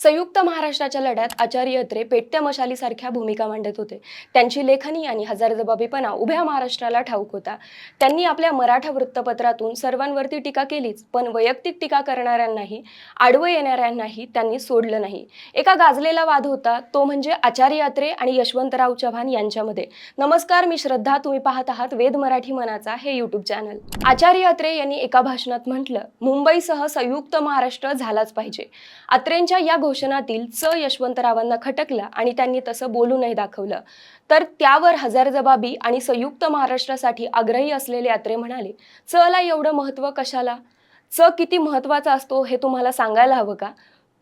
संयुक्त महाराष्ट्राच्या लढ्यात आचार्य अत्रे पेटत्या मशालीसारख्या भूमिका मांडत होते. त्यांची लेखनी आणि हजारजबाबीपणा उभ्या महाराष्ट्राला ठाऊक होता. त्यांनी आपल्या मराठा वृत्तपत्रातून सर्वांवरती टीका केलीच पण वैयक्तिक टीका करणाऱ्यांनाही आडवं येणाऱ्यांनाही त्यांनी सोडलं नाही. एका गाजलेला वाद होता तो म्हणजे आचार्य अत्रे आणि यशवंतराव चव्हाण यांच्यामध्ये. नमस्कार मी श्रद्धा तुम्ही पाहत आहात वेद मराठी मनाचा हे युट्यूब चॅनल आचार्य अत्रे यांनी एका भाषणात म्हटलं मुंबईसह संयुक्त महाराष्ट्र झालाच पाहिजे. अत्रेंच्या या घोषणातील च यशवंतरावांना खटकला आणि त्यांनी तसं बोलूनही दाखवलं. तर त्यावर हजार जबाबी आणि संयुक्त महाराष्ट्रासाठी आग्रही असलेले अत्रे म्हणाले चला एवढं महत्त्व कशाला? च किती महत्त्वाचा असतो हे तुम्हाला सांगायला हवं का?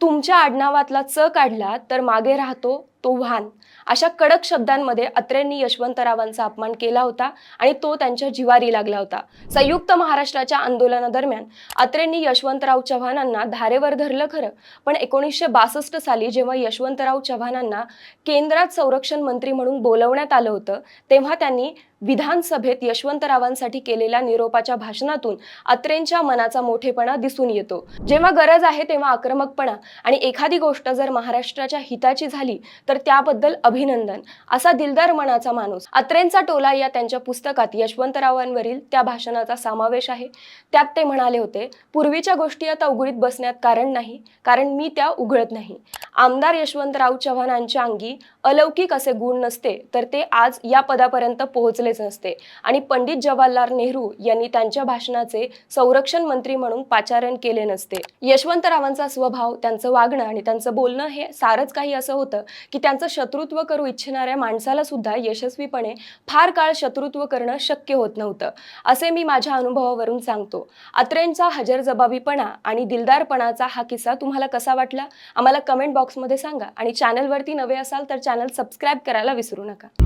तुमच्या आडनावातला च काढला तर मागे राहतो तो व्हान अशा कडक शब्दांमध्ये अत्रेंनी यशवंतरावांचा अपमान केला होता आणि तो त्यांच्या जिवारी लागला होता. संयुक्त महाराष्ट्राच्या आंदोलनादरम्यान अत्रेंनी यशवंतराव चव्हाणांना धारेवर धरलं खरं पण एकोणीसशे बासष्ट साली जेव्हा यशवंतराव चव्हाणांना केंद्रात संरक्षण मंत्री म्हणून बोलवण्यात आलं होतं तेव्हा त्यांनी विधानसभेत यशवंतरावांसाठी केलेल्या निरोपाच्या भाषणातून अत्रेंच्या मनाचा मोठेपणा दिसून येतो. जेव्हा गरज आहे तेव्हा आक्रमकपणा आणि एखादी गोष्ट जर महाराष्ट्राच्या हिताची झाली तर त्याबद्दल अभिनंदन. असा दिलदार मनाचा माणूस. अत्रेंचा टोला या त्यांच्या पुस्तकात यशवंतरावांवरील त्या भाषणाचा समावेश आहे. त्यात ते म्हणाले होते पूर्वीच्या गोष्टी आता उघडीत बसण्यात कारण नाही कारण मी त्या उघडत नाही. आमदार यशवंतराव चव्हाणांच्या अंगी अलौकिक असे गुण नसते तर ते आज या पदापर्यंत पोहोचलेच नसते. आणि पंडित जवाहरलाल नेहरू यांनी त्यांच्या भाषणाचे संरक्षण मंत्री म्हणून पाचारण केले नसते. यशवंतरावांचा स्वभाव त्यांचं वागणं आणि त्यांचं बोलणं हे सारच काही असं होतं की की त्यांचं शत्रुत्व करू इच्छिणाऱ्या माणसाला सुद्धा यशस्वीपणे फार काळ शत्रुत्व करणं शक्य होत नव्हतं. असे मी माझ्या अनुभवावरून सांगतो. अत्रेंचा हजरजबाबीपणा आणि दिलदारपणाचा हा किस्सा तुम्हाला कसा वाटला? आम्हाला कमेंट बॉक्समध्ये सांगा आणि चॅनलवरती नवे असाल तर चॅनल सबस्क्राईब करायला विसरू नका.